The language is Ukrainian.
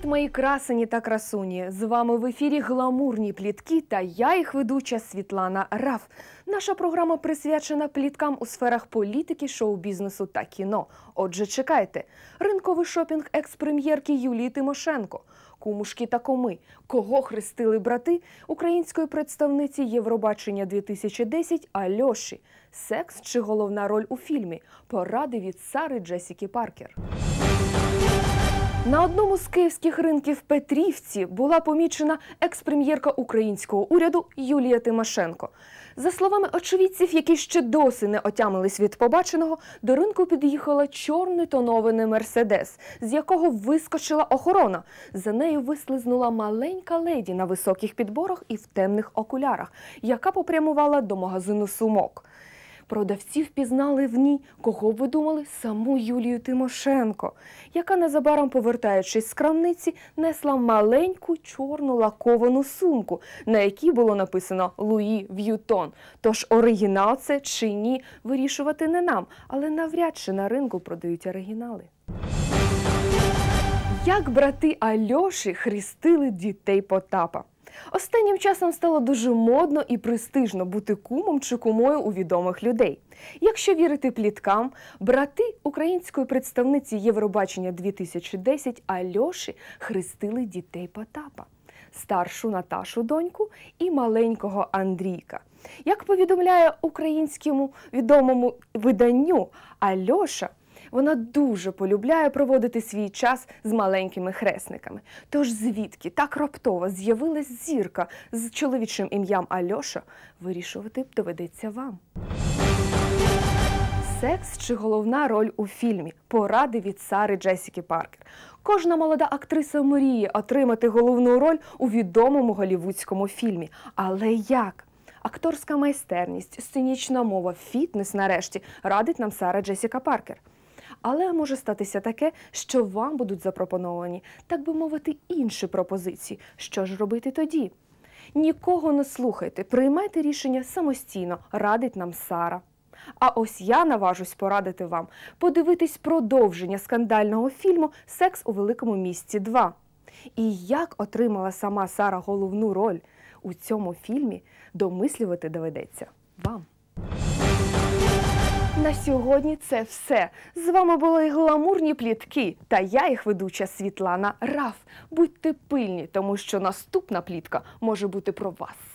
мої красені та красуні! З вами в ефірі гламурні плітки та я їх ведуча Світлана Раф. Наша програма присвячена пліткам у сферах політики, шоу-бізнесу та кіно. Отже, чекайте: ринковий шопінг екс-прем'єрки Юлії Тимошенко, кумушки та коми, кого хрестили брати української представниці Євробачення 2010 Альоші, секс чи головна роль у фільмі, поради від Сари Джесіки Паркер. На одному з київських ринків Петрівці була помічена екс-прем'єрка українського уряду Юлія Тимошенко. За словами очевидців, які ще досі не отямились від побаченого, до ринку під'їхала чорний тонований мерседес, з якого вискочила охорона. За нею вислизнула маленька леді на високих підборах і в темних окулярах, яка попрямувала до магазину сумок. Продавці впізнали в ній, кого б ви думали, саму Юлію Тимошенко, яка незабаром, повертаючись з крамниці, несла маленьку чорну лаковану сумку, на якій було написано Луї В'ютон. Тож оригінал це чи ні, вирішувати не нам, але навряд чи на ринку продають оригінали. Як брати Альоші хрестили дітей Потапа? Останнім часом стало дуже модно і престижно бути кумом чи кумою у відомих людей. Якщо вірити пліткам, брати української представниці Євробачення 2010 Альоші хрестили дітей Потапа, старшу Наташу доньку і маленького Андрійка. Як повідомляє українському відомому виданню Альоша. Вона дуже полюбляє проводити свій час з маленькими хресниками. Тож звідки так раптово з'явилась зірка з чоловічим ім'ям Альоша, вирішувати доведеться вам. Секс чи головна роль у фільмі поради від Сари Джесіки Паркер. Кожна молода актриса мріє отримати головну роль у відомому голівудському фільмі. Але як? Акторська майстерність, сценічна мова, фітнес нарешті радить нам Сара Джесіка Паркер. Але може статися таке, що вам будуть запропоновані, так би мовити, інші пропозиції. Що ж робити тоді? Нікого не слухайте, приймайте рішення самостійно, радить нам Сара. А ось я наважусь порадити вам подивитись продовження скандального фільму Секс у великому місті 2. І як отримала сама Сара головну роль у цьому фільмі, домислювати доведеться вам. На сьогодні це все. З вами були гламурні плітки, та я їх ведуча Світлана Раф. Будьте пильні, тому що наступна плітка може бути про вас.